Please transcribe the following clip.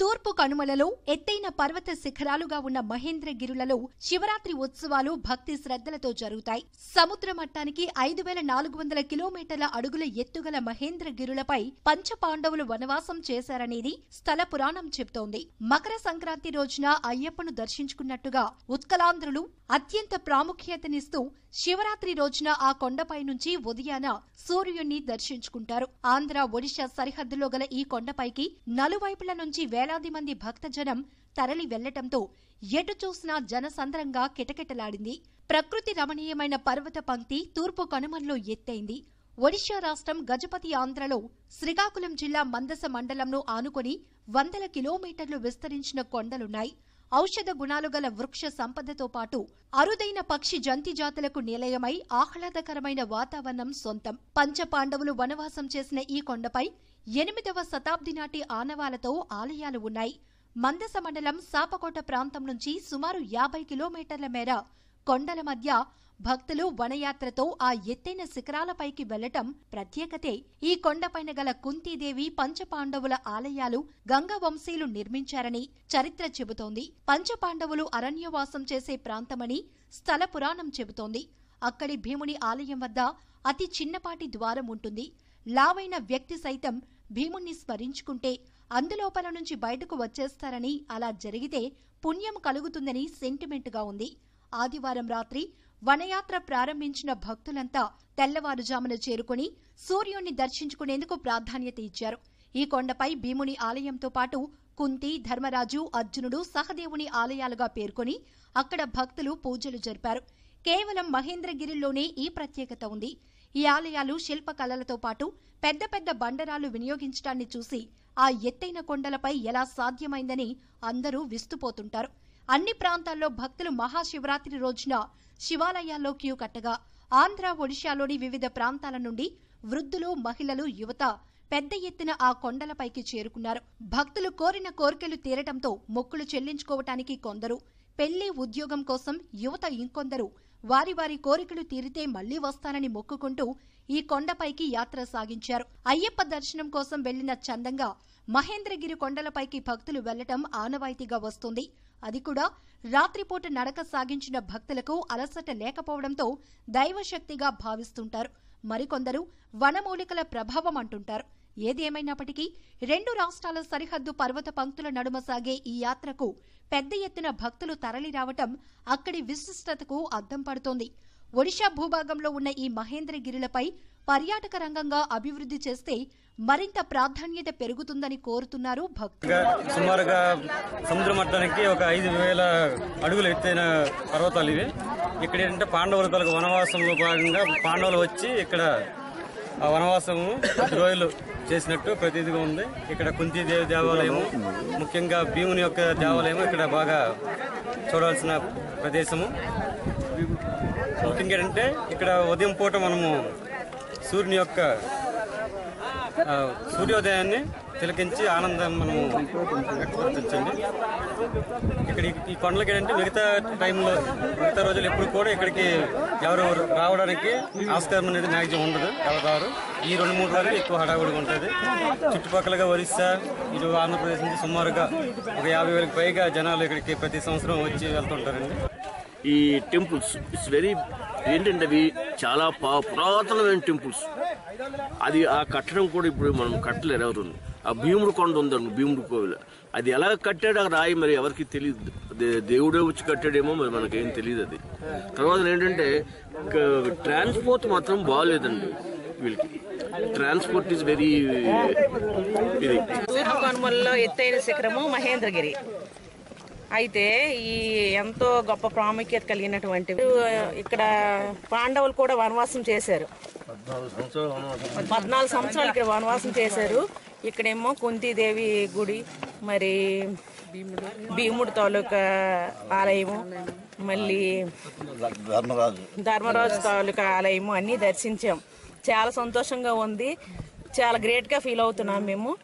తూర్పు కనుమలలో ఎత్తైన పర్వత శిఖరాలుగా ఉన్న మహేంద్రగిరులలో శివరాత్రి ఉత్సవాలు భక్తి శ్రద్ధలతో జరుగుతాయి. సముద్ర మట్టానికి ఐదు వేల నాలుగు వందల కిలోమీటర్ల అడుగుల ఎత్తుగల మహేంద్రగిరులపై పంచపాండవులు వనవాసం చేశారనేది స్థల పురాణం చెబుతోంది. మకర సంక్రాంతి రోజున అయ్యప్పను దర్శించుకున్నట్టుగా ఉత్కలాంధ్రులు అత్యంత ప్రాముఖ్యతనిస్తూ శివరాత్రి రోజున ఆ కొండపై నుంచి ఉదయాన సూర్యుణ్ణి దర్శించుకుంటారు. ఆంధ్ర ఒడిశా సరిహద్దులో గల ఈ కొండపైకి నలువైపుల నుంచి వేలాది మంది భక్తజనం తరలి వెళ్ళటంతో ఎటు చూసినా జనసంద్రంగా కిటకిటలాడింది. ప్రకృతి రమణీయమైన పర్వత పంక్తి తూర్పు కనుమల్లో ఎత్తైంది. ఒడిశా రాష్ట్రం గజపతి ఆంధ్రలో శ్రీకాకుళం జిల్లా మందస మండలంను ఆనుకొని వందల కిలోమీటర్లు విస్తరించిన కొండలున్నాయి. ఔషధ గుణాలు గల వృక్ష సంపదతో పాటు అరుదైన పక్షి జంతి జాతులకు నిలయమై ఆహ్లాదకరమైన వాతావరణం సొంతం. పంచపాండవులు వనవాసం చేసిన ఈ కొండపై ఎనిమిదవ శతాబ్ది నాటి ఆనవాలతో ఆలయాలు ఉన్నాయి. మందస మండలం సాపకోట ప్రాంతం నుంచి సుమారు యాభై కిలోమీటర్ల మేర కొండల మధ్య భక్తులు వనయాత్రతో ఆ ఎత్తైన శిఖరాలపైకి వెళ్ళటం ప్రత్యేకతే. ఈ కొండపైన గల కుంతీదేవి పంచపాండవుల ఆలయాలు గంగవంశీలు నిర్మించారని చరిత్ర చెబుతోంది. పంచపాండవులు అరణ్యవాసం చేసే ప్రాంతమని స్థల పురాణం చెబుతోంది. అక్కడి భీముని ఆలయం వద్ద అతి చిన్నపాటి ద్వారం ఉంటుంది. లావైన వ్యక్తి సైతం భీముణ్ణి స్మరించుకుంటే అందులోపల నుంచి బయటకు వచ్చేస్తారని అలా జరిగితే పుణ్యం కలుగుతుందని సెంటిమెంట్గా ఉంది. ఆదివారం రాత్రి వనయాత్ర ప్రారంభించిన భక్తులంతా తెల్లవారుజామున చేరుకుని సూర్యుణ్ణి దర్శించుకునేందుకు ప్రాధాన్యత ఇచ్చారు. ఈ కొండపై భీముని ఆలయంతో పాటు కుంతి ధర్మరాజు అర్జునుడు సహదేవుని ఆలయాలుగా పేర్కొని అక్కడ భక్తులు పూజలు జరిపారు. కేవలం మహేంద్రగిరిలోనే ఈ ప్రత్యేకత ఉంది. ఈ ఆలయాలు శిల్పకళలతో పాటు పెద్ద పెద్ద బండరాలు వినియోగించడాన్ని చూసి ఆ ఎత్తైన కొండలపై ఎలా సాధ్యమైందని అందరూ విస్తుపోతుంటారు. అన్ని ప్రాంతాల్లో భక్తులు మహాశివరాత్రి రోజున శివాలయాల్లో క్యూ కట్టగా ఆంధ్ర ఒడిశాలోని వివిధ ప్రాంతాల నుండి వృద్ధులు మహిళలు యువత పెద్ద ఎత్తున ఆ కొండలపైకి చేరుకున్నారు. భక్తులు కోరిన కోరికలు తీరటంతో మొక్కులు చెల్లించుకోవటానికి కొందరు పెళ్ళి ఉద్యోగం కోసం యువత ఇంకొందరు వారి వారి కోరికలు తీరితే మళ్ళీ వస్తానని మొక్కుకుంటూ ఈ కొండపైకి యాత్ర సాగించారు. అయ్యప్ప దర్శనం కోసం వెళ్ళిన చందంగా మహేంద్రగిరి కొండలపైకి భక్తులు వెళ్ళటం ఆనవాయితీగా వస్తుంది. అది కూడా రాత్రిపూట నడక సాగించిన భక్తులకు అలసట లేకపోవడంతో దైవశక్తిగా భావిస్తుంటారు. మరికొందరు వనమూలికల ప్రభావం అంటుంటారు. ఏదేమైనప్పటికీ రెండు రాష్ట్రాల సరిహద్దు పర్వత పంక్తుల నడుమ సాగే ఈ యాత్రకు పెద్ద ఎత్తున భక్తులు తరలి రావటం అక్కడి విశిష్టతకు అద్దం పడుతోంది. ఒడిషా భూభాగంలో ఉన్న ఈ మహేంద్రగిరిలపై పర్యాటక రంగంగా అభివృద్ధి చేస్తే మరింత ప్రాధాన్యత పెరుగుతుందని కోరుతున్నారు భక్తులు. సుమారుగా సముద్ర మట్టానికి ఒక ఐదు వేల అడుగుల ఎత్తైన పర్వతాలు ఇవి. ఇక్కడ ఏంటంటే పాండవుల తలకు వనవాసంలో భాగంగా పాండవులు వచ్చి ఇక్కడ వనవాసము రోజులు చేసినట్టు ప్రతిదిగా ఉంది. ఇక్కడ కుంతీదేవి దేవాలయము ముఖ్యంగా భీముని యొక్క దేవాలయము ఇక్కడ బాగా చూడాల్సిన ప్రదేశము. ముఖ్యంగా ఏంటంటే ఇక్కడ ఉదయం పూట మనము సూర్యుని యొక్క సూర్యోదయాన్ని తిలకించి ఆనందం మనము వ్యక్తపరచండి ఇక్కడ ఈ- కొండలకి ఏంటంటే మిగతా టైంలో మిగతా రోజులు ఎప్పుడు కూడా ఇక్కడికి ఎవరు రావడానికి ఆస్కారం అనేది మ్యాక్సిమం ఉండదు. ఎవరు ఈ రెండు మూడు రోజులు ఎక్కువ హడావుడిగా ఉంటుంది. చుట్టుపక్కలగా ఒరిస్సా ఇటు ఆంధ్రప్రదేశ్ నుంచి సుమారుగా ఒక యాభై వేలకు పైగా జనాలు ఇక్కడికి ప్రతి సంవత్సరం వచ్చి వెళ్తుంటారండి. ఈ టెంపుల్స్ ఇట్స్ వెరీ ఏంటంటే అవి చాలా పా- పురాతనమైన టెంపుల్స్. అది ఆ కట్టడం కూడా ఇప్పుడు మనం కట్టలేరు ఎవరు. ఆ భీముడు కొండ ఉందండి భీముడు కోవిల. అది ఎలా కట్టాడు ఆ రాయి మరి ఎవరికి తెలియదు దేవుడే వచ్చి కట్టాడేమో మరి మనకేం తెలియదు అది. తర్వాత ఏంటంటే ట్రాన్స్పోర్ట్ మాత్రం బాగాలేదండి వీళ్ళకి. ట్రాన్స్పోర్ట్ ఈజ్ వెరీ ఇది. తూర్పు కనుమల్లో ఎత్తైన శిఖరము మహేంద్రగిరి. అయితే ఈ ఎంతో గొప్ప ప్రాముఖ్యత కలిగినటువంటి ఇక్కడ పాండవులు కూడా వనవాసం చేశారు. పద్నాలుగు సంవత్సరాలు ఇక్కడ వనవాసం చేశారు. ఇక్కడేమో కుంతీదేవి గుడి మరి భీముడు తాలూకా ఆలయము మళ్ళీ ధర్మరాజు. ధర్మరాజు తాలూకా ఆలయము అన్నీ దర్శించాం. చాలా సంతోషంగా ఉంది. చాలా గ్రేట్గా ఫీల్ అవుతున్నాం మేము.